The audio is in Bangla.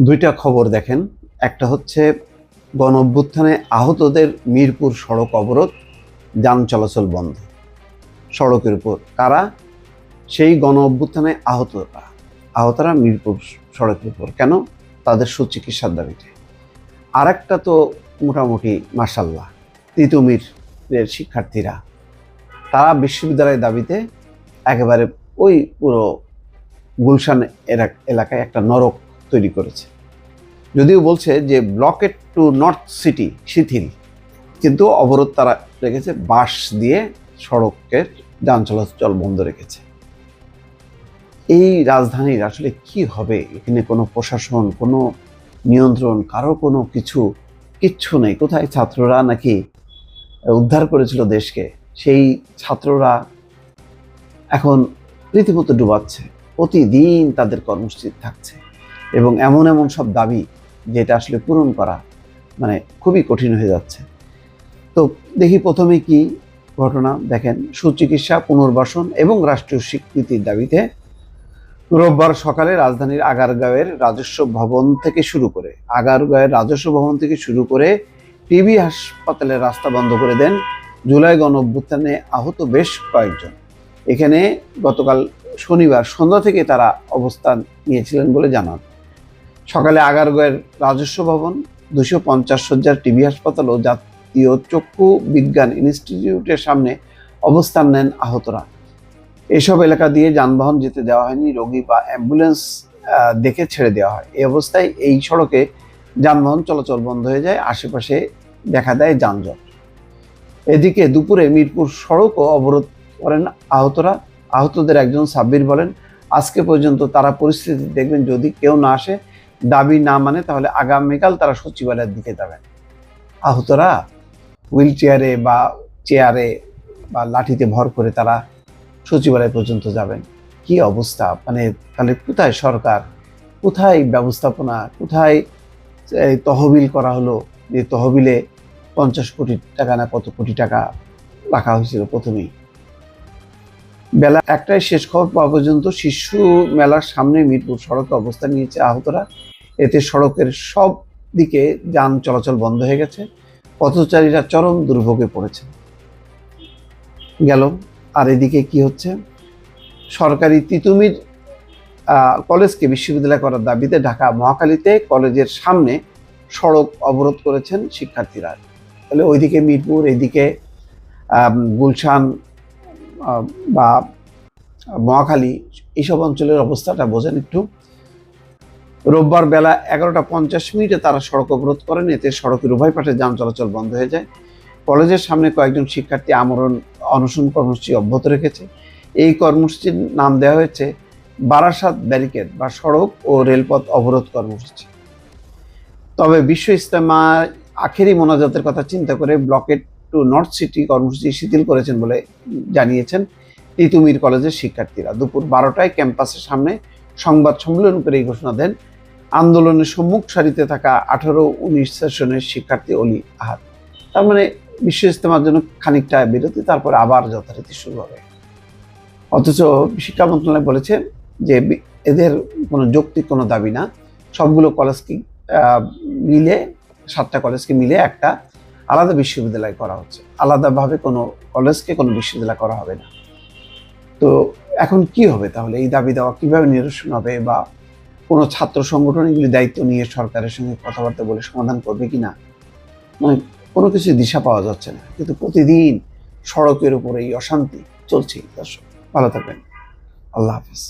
দুইটা খবর দেখেন। একটা হচ্ছে, গণ অভ্যুত্থানে আহতদের মিরপুর সড়ক অবরোধ, যান চলাচল বন্ধ। সড়কের উপর কারা? সেই গণ অভ্যুত্থানে আহতরা। আহতরা মিরপুর সড়কের উপর। কেন? তাদের সুচিকিৎসার দাবিতে। আর একটা তো মোটামুটি মার্শাল্লাহ তিতুমিরের শিক্ষার্থীরা। তারা বিশ্ববিদ্যালয়ের দাবিতে একেবারে ওই পুরো গুলশান এলাকায় একটা নরক তৈরি করেছে। যদিও বলছে যে ব্লকেট টু নর্থ সিটি শিথিল, কিন্তু অবরোধ তারা রেখেছে, বাঁশ দিয়ে সড়কের যান চলাচল বন্ধ রেখেছে। এই রাজধানীর আসলে কি হবে? এখানে কোনো প্রশাসন, কোনো নিয়ন্ত্রণ, কারও কোনো কিছু, কিচ্ছু নেই। কোথায় ছাত্ররা নাকি উদ্ধার করেছিল দেশকে? সেই ছাত্ররা এখন রীতিমতো ডুবাচ্ছে। প্রতিদিন তাদের কর্মসূচি থাকছে। এবং এমন এমন সব দাবি যেটা আসলে পূরণ করা মানে খুবই কঠিন হয়ে যাচ্ছে। তো দেখি প্রথমে কি ঘটনা দেখেন, সুচিকিৎসা, পুনর্বাসন এবং রাষ্ট্রীয় স্বীকৃতির দাবিতে রোববার সকালে রাজধানীর আগারগাঁওয়ের রাজস্ব ভবন থেকে শুরু করে, আগারগাঁওয়ের রাজস্ব ভবন থেকে শুরু করে টিবি হাসপাতালের রাস্তা বন্ধ করে দেন জুলাই গণ অভ্যুত্থানে আহত বেশ কয়েকজন। এখানে গতকাল শনিবার সন্ধ্যা থেকে তারা অবস্থান নিয়েছিলেন বলে জানান। সকালে আগারগাঁয়ের রাজস্ব ভবন দুশো পঞ্চাশ শয্যার টিবি হাসপাতাল ও জাতীয় চক্ষু বিজ্ঞান ইনস্টিটিউটের সামনে অবস্থান নেন আহতরা। এসব এলাকা দিয়ে যানবাহন যেতে দেওয়া হয়নি, রোগী বা অ্যাম্বুলেন্স দেখে ছেড়ে দেওয়া হয়। এই অবস্থায় এই সড়কে যানবাহন চলাচল বন্ধ হয়ে যায়, আশেপাশে দেখা দেয় যানজট। এদিকে দুপুরে মিরপুর সড়কও অবরোধ করেন আহতরা। আহতদের একজন সাব্বির বলেন, আজকে পর্যন্ত তারা পরিস্থিতি দেখবেন যদি কেউ না আসে দাবি না মানে তাহলে আগামীকাল তারা সচিবালয়ের দিকে যাবেন। আহতরা হুইল চেয়ারে বা চেয়ারে বা লাঠিতে ভর করে তারা সচিবালয় পর্যন্ত যাবেন। কি অবস্থা? মানে তাহলে কোথায় সরকার? কোথায় ব্যবস্থাপনা? কোথায় তহবিল করা হলো? যে তহবিলে পঞ্চাশ কোটি টাকা না কত কোটি টাকা রাখা হয়েছিল প্রথমেই? বেলা একটাই শেষ খবর পাওয়া পর্যন্ত শিশু মেলার সামনে মিরপুর সড়কে অবস্থান নিয়েছে আহতরা। এতে সড়কের সব দিকে যান চলাচল বন্ধ হয়ে গেছে। পথচারীরা চরম দুর্ভোগে পড়েছে। গেল আর এদিকে কি হচ্ছে? সরকারি তিতুমির কলেজকে বিশ্ববিদ্যালয় করার দাবিতে ঢাকা মহাখালীতে কলেজের সামনে সড়ক অবরোধ করেছেন শিক্ষার্থীরা। তাহলে ওইদিকে মিরপুর এইদিকে আম, গুলশান বা মহাখালী এইসব অঞ্চলের অবস্থাটা বোঝেন একটু। রোববার বেলা এগারোটা পঞ্চাশ মিনিটে তারা সড়ক অবরোধ করেন, এতে সড়কের উভয় পাশে যান চলাচল বন্ধ হয়ে যায়। কলেজের সামনে কয়েকজন শিক্ষার্থী আমরণ অনশন কর্মসূচি অব্যাহত রেখেছে। এই কর্মসূচির নাম দেওয়া হয়েছে বারাসাত ব্যারিকেড বা সড়ক ও রেলপথ অবরোধ কর্মসূচি। তবে বিশ্ব ইস্তেমা আখেরি মোনাজাতের কথা চিন্তা করে ব্লকেট টু নর্থ সিটি কর্মসূচি শিথিল করেছেন বলে জানিয়েছেন তিতুমির কলেজের শিক্ষার্থীরা। দুপুর বারোটায় ক্যাম্পাসের সামনে সংবাদ সম্মেলন করে এই ঘোষণা দেন। আন্দোলনের সম্মুখ সারিতে থাকা আঠারো উনিশ সেশনের শিক্ষার্থী অলি আহাদ। তার মানে বিশ্ব ইস্তেমার জন্য খানিকটা বিরতি, তারপর আবার যথারীতি শুরু হবে। অথচ শিক্ষা মন্ত্রণালয় বলেছে যে এদের কোনো যৌক্তিক কোনো দাবি না। সবগুলো কলেজকে মিলে, সাতটা কলেজকে মিলে একটা আলাদা বিশ্ববিদ্যালয় করা হচ্ছে। আলাদাভাবে কোনো কলেজকে কোনো বিশ্ববিদ্যালয় করা হবে না। তো এখন কি হবে তাহলে? এই দাবি দেওয়া কীভাবে নিরসন হবে বা কোনো ছাত্র সংগঠন এগুলি দায়িত্ব নিয়ে সরকারের সঙ্গে কথাবার্তা বলে সমাধান করবে কি না মানে কোনো কিছু দিশা পাওয়া যাচ্ছে না। কিন্তু প্রতিদিন সড়কের উপরে এই অশান্তি চলছেই। দর্শক, ভালো থাকবেন। আল্লাহ হাফিজ।